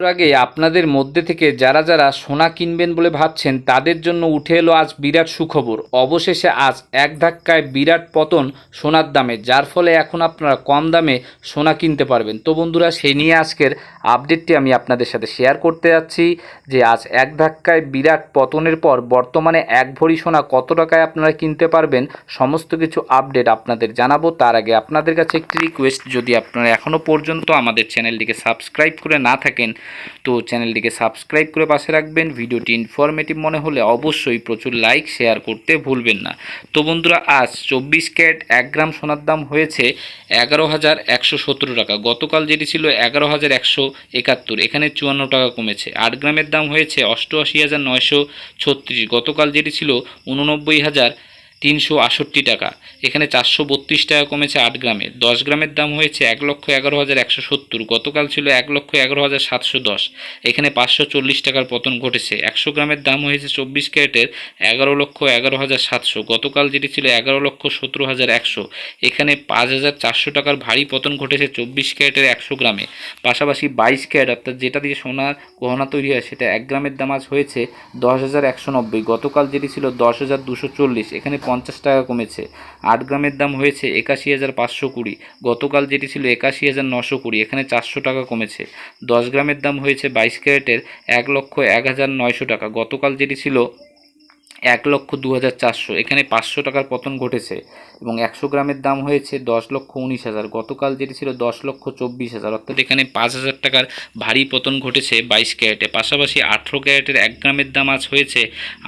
আগে আপনাদের মধ্যে থেকে যারা যারা সোনা কিনবেন বলে ভাবছেন, তাদের জন্য উঠে এলো আজ বিরাট সুখবর। অবশেষে আজ এক ধাক্কায় বিরাট পতন সোনার দামে, যার ফলে এখন আপনারা কম দামে সোনা কিনতে পারবেন। তো বন্ধুরা সে নিয়ে আজকের আপডেটটি আমি আপনাদের সাথে শেয়ার করতে যাচ্ছি যে আজ এক ধাক্কায় বিরাট পতনের পর বর্তমানে এক ভরি সোনা কত টাকায় আপনারা কিনতে পারবেন, সমস্ত কিছু আপডেট আপনাদের জানাব। তার আগে আপনাদের কাছে একটি রিকোয়েস্ট যদি আপনারা এখনও পর্যন্ত আমাদের চ্যানেলটিকে সাবস্ক্রাইব করে না থাকেন, তো চ্যানেলটিকে সাবস্ক্রাইব করে পাশে রাখবেন। ভিডিওটি ইনফরমেটিভ মনে হলে অবশ্যই প্রচুর লাইক শেয়ার করতে ভুলবেন না। তো বন্ধুরা, আজ চব্বিশ ক্যারেট এক গ্রাম সোনার দাম হয়েছে এগারো হাজার একশো সতেরো টাকা। গতকাল যেটি ছিল এগারো হাজার একশো একাত্তর, এখানে চুয়ান্ন টাকা কমেছে। আট গ্রামের দাম হয়েছে অষ্টআশি হাজার নয়শো ছত্রিশ। গতকাল যেটি ছিল উননব্বই হাজার তিনশো আষট্টি টাকা। এখানে চারশো বত্রিশ টাকা কমেছে আট গ্রামে দশ গ্রামের দাম হয়েছে এক লক্ষ এগারো হাজার একশো সত্তর। গতকাল ছিল এক লক্ষ এগারো হাজার সাতশো দশ। এখানে পাঁচশো চল্লিশ টাকার পতন ঘটেছে। একশো গ্রামের দাম হয়েছে চব্বিশ ক্যারেটের এগারো লক্ষ এগারো হাজার সাতশো। গতকাল যেটি ছিল এগারো লক্ষ সতেরো হাজার একশো। এখানে পাঁচ হাজার চারশো টাকার ভারী পতন ঘটেছে চব্বিশ ক্যারেটের একশো গ্রামে। পাশাপাশি বাইশ ক্যারেট, অর্থাৎ যেটা দিয়ে সোনার গহনা তৈরি হয়, সেটা এক গ্রামের দাম আজ হয়েছে দশ হাজার একশো নব্বই। গতকাল যেটি ছিল দশ হাজার দুশো চল্লিশ। এখানে পঞ্চাশ টাকা কমেছে। আট গ্রামের দাম হয়েছে একাশি হাজার পাঁচশো কুড়ি। গতকাল যেটি ছিল একাশি হাজার নশো কুড়ি, এখানে চারশো টাকা কমেছে। দশ গ্রামের দাম হয়েছে বাইশ ক্যারেটের এক লক্ষ এক হাজার নয়শো টাকা। গতকাল যেটি ছিল এক লক্ষ দু হাজার চারশো। এখানে পাঁচশো টাকার পতন ঘটেছে এবং একশো গ্রামের দাম হয়েছে দশ লক্ষ উনিশ হাজার। গতকাল যেটি ছিল দশ লক্ষ চব্বিশ হাজার। অর্থাৎ এখানে পাঁচ হাজার টাকার ভারী পতন ঘটেছে বাইশ ক্যারেটে। পাশাপাশি আঠেরো ক্যারেটের এক গ্রামের দাম আজ হয়েছে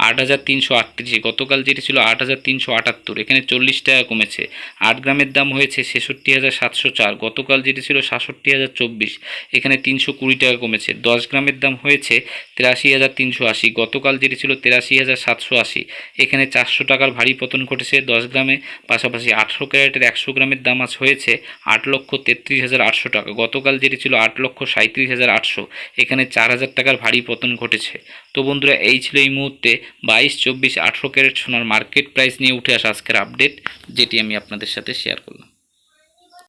আট হাজার তিনশো আটত্রিশ। গতকাল যেটি ছিল আট হাজার তিনশো আটাত্তর, এখানে চল্লিশ টাকা কমেছে। আট গ্রামের দাম হয়েছে ছেষট্টি হাজার সাতশো চার। গতকাল যেটি ছিল সাতষট্টি হাজার চব্বিশ, এখানে তিনশো কুড়ি টাকা কমেছে। দশ গ্রামের দাম হয়েছে তিরাশি হাজার তিনশো আশি। গতকাল যেটি ছিল তিরাশি হাজার সাতশো আশি। এখানে চারশো টাকার ভারী পতন ঘটেছে দশ গ্রামে, পাশাপাশি আঠেরো ক্যারেটের একশো গ্রামের দাম আজ হয়েছে আট লক্ষ তেত্রিশ হাজার আটশো টাকা। গতকাল যেটি ছিল আট লক্ষ সাঁত্রিশ হাজার আটশো, এখানে চার হাজার টাকার ভারী পতন ঘটেছে। তো বন্ধুরা, এই ছিল এই মুহূর্তে বাইশ, চব্বিশ, আঠেরো ক্যারেট সোনার মার্কেট প্রাইস নিয়ে উঠে আসা আজকের আপডেট, যেটি আমি আপনাদের সাথে শেয়ার করলাম।